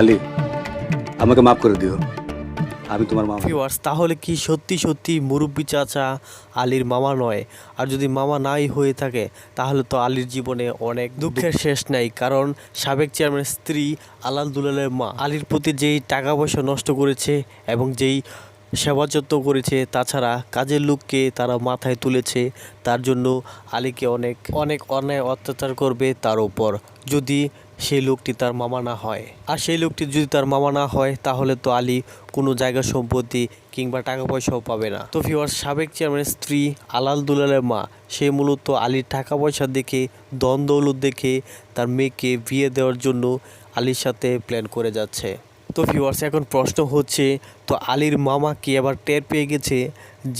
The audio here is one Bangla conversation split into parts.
আলি, আমাকে মাফ করে দিও। আমি তোমার মামা। ভিউয়ার্স তাহলে কি সত্যি সত্যি মুরব্বী চাচা আলীর মামা নয়? আর যদি মামা নাই হয়ে থাকে, তাহলে তো আলীর জীবনে অনেক দুঃখের শেষ নাই, কারণ সাবেক চেয়ারম্যানের স্ত্রী আলাল দুলালের মা আলীর প্রতি যেই টাকা পয়সা নষ্ট করেছে এবং যেই সেবা যত্ন করেছে, তাছাড়া কাজের লোককে তারা মাথায় তুলেছে, তার জন্য আলীকে অনেক অনেক অন্যায় অত্যাচার করবে তার উপর। যদি সেই লোকটি তার মামা না হয়। আর সেই লোকটি যদি তার মামা না হয়, তাহলে তো আলী কোনো জায়গা সম্পত্তি কিংবা টাকা পয়সাও পাবে না। তো ফিওর সাবেক চেয়ারম্যানের স্ত্রী আলাল দুলালের মা, সে মূলত আলীর টাকা পয়সা দেখে দন দৌলত দেখে তার মেয়েকে বিয়ে দেওয়ার জন্য আলীর সাথে প্ল্যান করে যাচ্ছে। তো ভিউয়ার্স এখন প্রশ্ন হচ্ছে, তো আলীর মামা কি আবার টের পেয়ে গেছে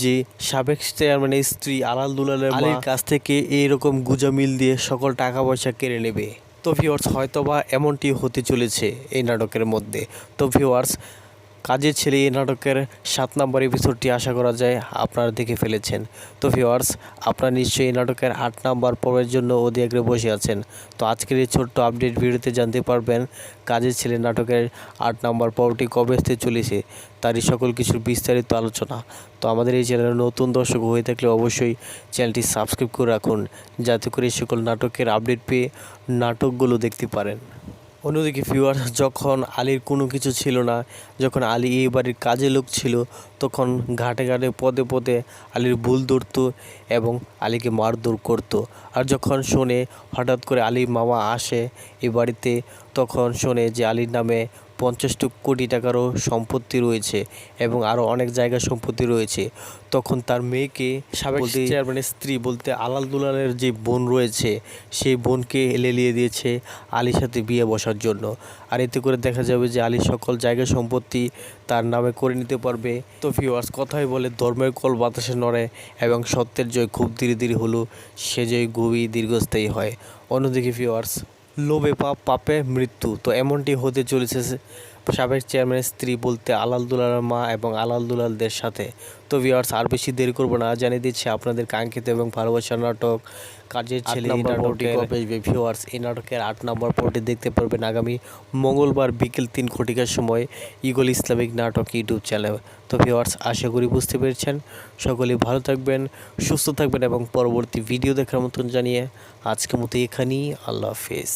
যে সাবেক চেয়ারম্যানের স্ত্রী আলাল দুলালের আলীর কাছ থেকে এইরকম গুজামিল দিয়ে সকল টাকা পয়সা কেড়ে নেবে? তো ভিউয়ার্স হয়তোবা এমনটি হতে চলেছে এই নাটকের মধ্যে। তো ভিউয়ার্স কাজের ছেলে এই নাটকের সাত নম্বর এপিসোডটি আশা করা যায় আপনারা দেখে ফেলেছেন। তো ভিওয়ার্স আপনারা নিশ্চয়ই এই নাটকের আট নম্বর পর্বের জন্য অধি আগ্রে বসে আছেন। তো আজকের এই ছোট্ট আপডেট ভিডিওতে জানতে পারবেন কাজের ছেলে নাটকের আট নম্বর পর্বটি কবে আসতে চলেছে, তারই সকল কিছুর বিস্তারিত আলোচনা। তো আমাদের এই চ্যানেলে নতুন দর্শক হয়ে থাকলে অবশ্যই চ্যানেলটি সাবস্ক্রাইব করে রাখুন, যাতে করে সকল নাটকের আপডেট পেয়ে নাটকগুলো দেখতে পারেন। অন্যদিকে ফিওয়ার যখন আলীর কোনো কিছু ছিল না, যখন আলী এই বাড়ির কাজে লোক ছিল, তখন ঘাটে ঘাটে, পদে পদে আলীর ভুল ধরত এবং আলীকে মারধর করত। আর যখন শোনে হঠাৎ করে আলীর মামা আসে এই বাড়িতে, তখন শোনে যে আলীর নামে পঞ্চাশ কোটি টাকারও সম্পত্তি রয়েছে এবং আরও অনেক জায়গা সম্পত্তি রয়েছে। তখন তার মেয়েকে সাবেক চেয়ারম্যানের স্ত্রী বলতে আলাল দুলালের যে বোন রয়েছে সেই বোনকে লেলিয়ে দিয়েছে আলীর সাথে বিয়ে বসার জন্য। আর এতে করে দেখা যাবে যে আলী সকল জায়গা সম্পত্তি তার নামে করে নিতে পারবে। তো ভিউয়ার্স কথাই বলে ধর্মের কল বাতাসে নড়ে এবং সত্যের জয় খুব ধীরে ধীরে হলো সে জয় খুবই দীর্ঘস্থায়ী হয়। অন্যদিকে ভিউয়ার্স লোভে পাপ পাপে মৃত্যু। তো এমনটি হতে চলেছে সাবেক চেয়ারম্যানের স্ত্রী বলতে আলাল দুলালের মা এবং আলাল দুলালদের সাথে। তো ভিওয়ার্স আর বেশি দেরি করব না জানিয়ে দিচ্ছি আপনাদের কাঙ্ক্ষিত এবং ভালোবাসার নাটক কাজের ছেলে ভিওয়ার্স এই নাটকের আট নম্বর পর্বটি দেখতে পারবেন আগামী মঙ্গলবার বিকেল তিন ঘটিকার সময় ইগল ইসলামিক নাটক ইউটিউব চ্যানেল তো ভিওয়ার্স আশা করি বুঝতে পেরেছেন। সকলেই ভালো থাকবেন সুস্থ থাকবেন এবং পরবর্তী ভিডিও দেখার মতন জানিয়ে আজকের মতো এখানেই আল্লাহ হাফেজ।